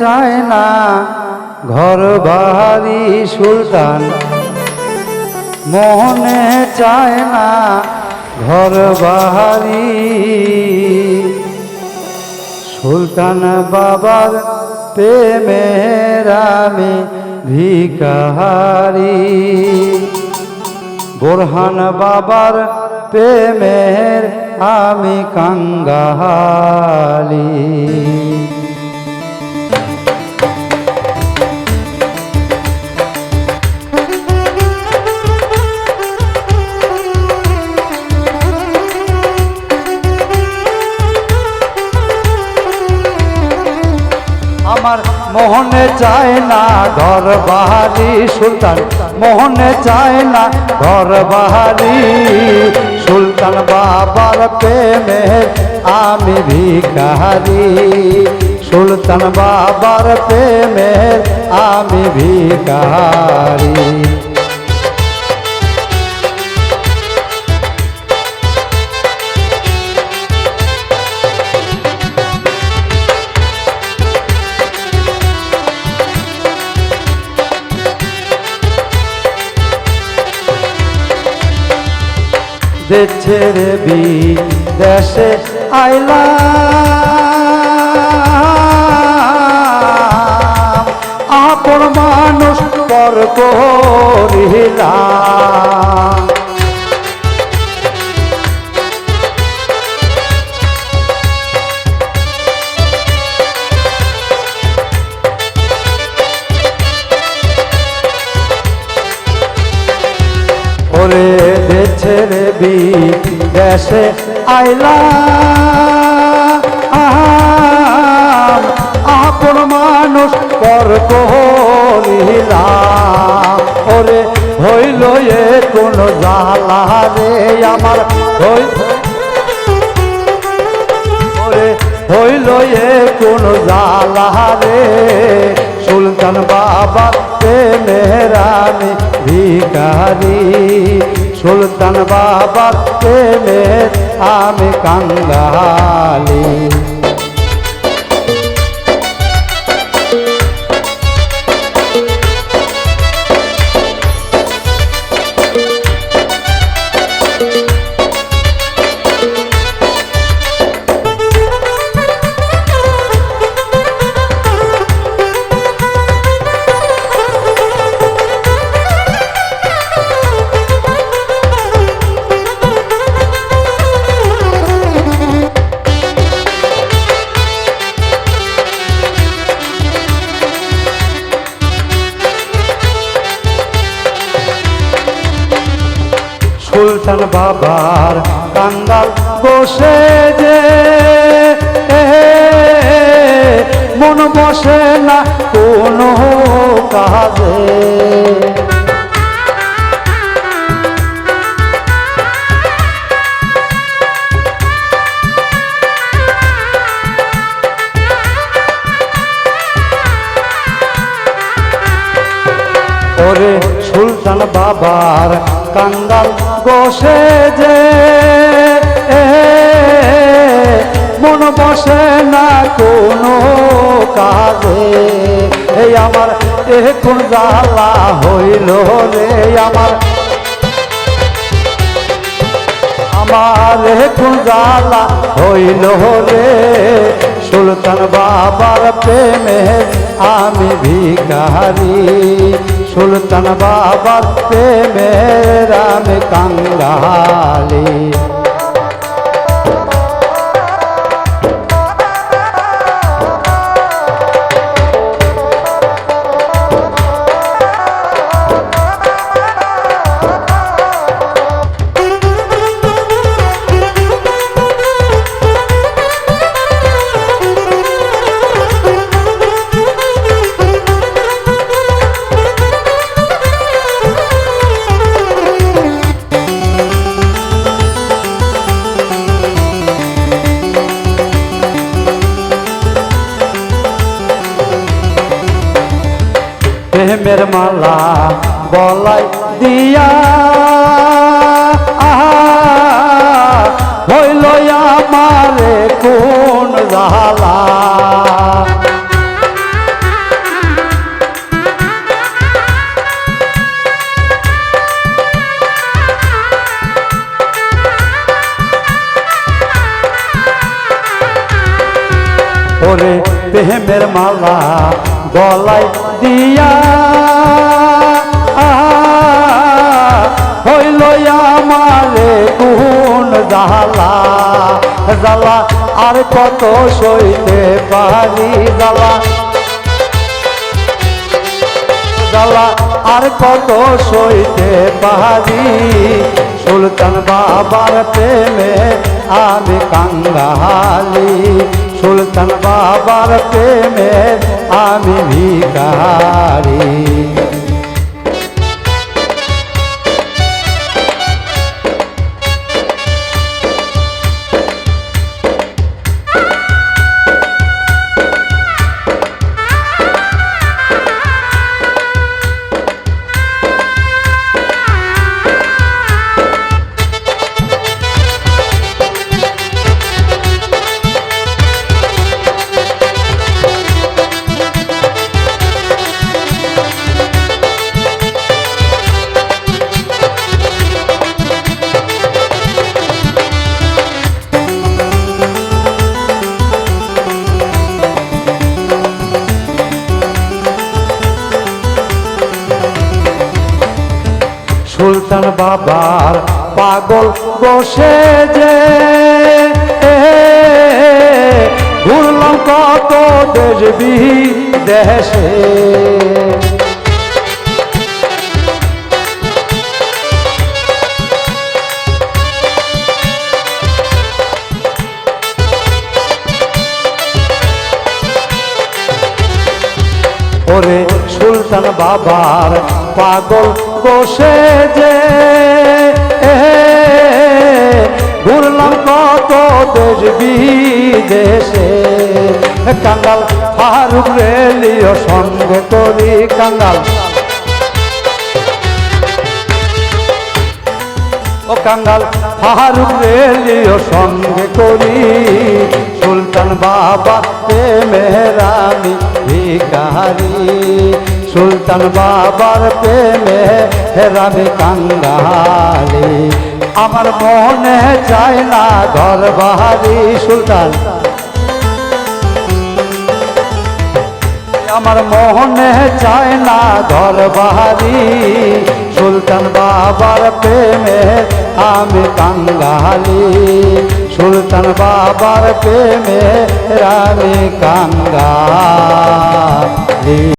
চায় না। ঘর বাড়ি সুলতান মনে চায় না। ঘর বাড়ি সুলতান বাবার প্রেমের আমি ভিকারি বোরহান বাবার প্রেমের আমি কাঙ্গালি আমার মোহনে চায় না ঘর বাহারি সুলতান। মোহনে চায় না ঘর বাহারি সুলতান বাবার প্রেমে আমি ভিকারি সুলতান বাবার প্রেমে আমি ভিকারি দেছে রে বি দেশে আইলা আপন মানুষ পর করিলাম। ওরে দেশে আইলা। আপন মানুষ পর কহিলা ওরে হইল এ কোন জালা রে আমার। হই ওরে হইল এ কোন জালা রে। সুলতান প্রেমের আমি ভিকারি সুলতান বাবার প্রেমের আমি কাঙ্গালি সুলতান বাবার কাঙ্গাল বসে যে মন বসে না কোনো কাজে। সুলতান বাবার কাঙ্গাল বসে যে মন বসে না কোনো কাজে। এই আমার এখন জ্বালা হইল রে, আমার আমার এখন জ্বালা হইল রে। সুলতান বাবার প্রেমে আমি ভিকারি সুলতান বাবার প্রেমের আমি কাঙ্গালি। প্রেমের মালা বলাই দিয়া। হইল আমারে কোন জালা ওরে প্রেমের মালা গলায় দিয়া। হইল আমারে কোন জালা জালা আর কত সইতে পারি? জালা জ্বালা আর কত সইতে পারি? সুলতান বাবার প্রেমে আমি কাঙ্গালি। সুলতান বাবার প্রেমে আমি ভিকারি সুলতান বাবার পাগল বসে যে ঘুরলাম কত দেশ দেশে ওরে সুলতান বাবার পাগল বসে যে ঘুরলাম কত দেশ বিদেশে। কাঙ্গাল, ফারুক রেলিও সঙ্গে করি কাঙ্গাল। ও কাঙ্গাল, ফারুক রেলিও সঙ্গে করি, সুলতান বাবা প্রেমেরানি ভিকারি সুলতান বাবার প্রেমে হেরামি কাঙ্গালি, আমার মনে চায় না ঘর বাহারি সুলতান। আমার মোহনে চায় না ঘর বাহারি সুলতান বাবার প্রেমে আমি কাঙ্গালি। সুলতান বাবার প্রেমে আমি কাঙ্গালি।